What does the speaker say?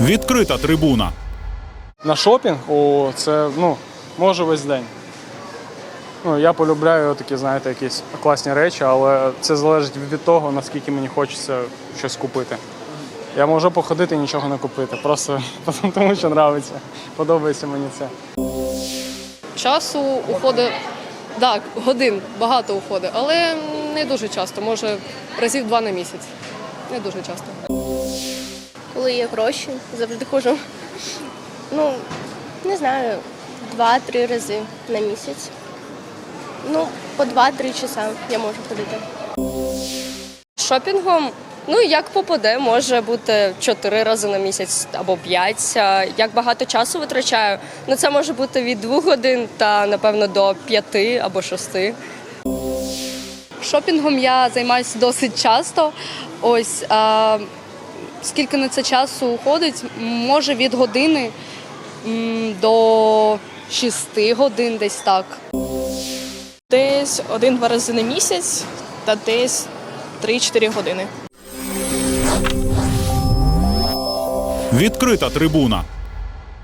Відкрита трибуна. На шопінг, о, це ну, може весь день. Ну, я полюбляю такі, знаєте, якісь класні речі, але це залежить від того, наскільки мені хочеться щось купити. Я можу походити і нічого не купити. Просто тому, що подобається. Подобається мені це. Часу уходить, так, годин багато уходить, але не дуже часто, може разів два на місяць. Не дуже часто. Коли є гроші, завжди ходжу. Ну, не знаю, два-три рази на місяць. Ну, по два-три часа я можу ходити. Шопінгом, ну як попаде, може бути чотири рази на місяць або п'ять. Як багато часу витрачаю, ну це може бути від двох годин та напевно до п'яти або шести. Шопінгом я займаюся досить часто. Ось а, скільки на це часу уходить, може від години до шести годин, десь так. Десь один-два рази на місяць та десь 3-4 години. Відкрита трибуна.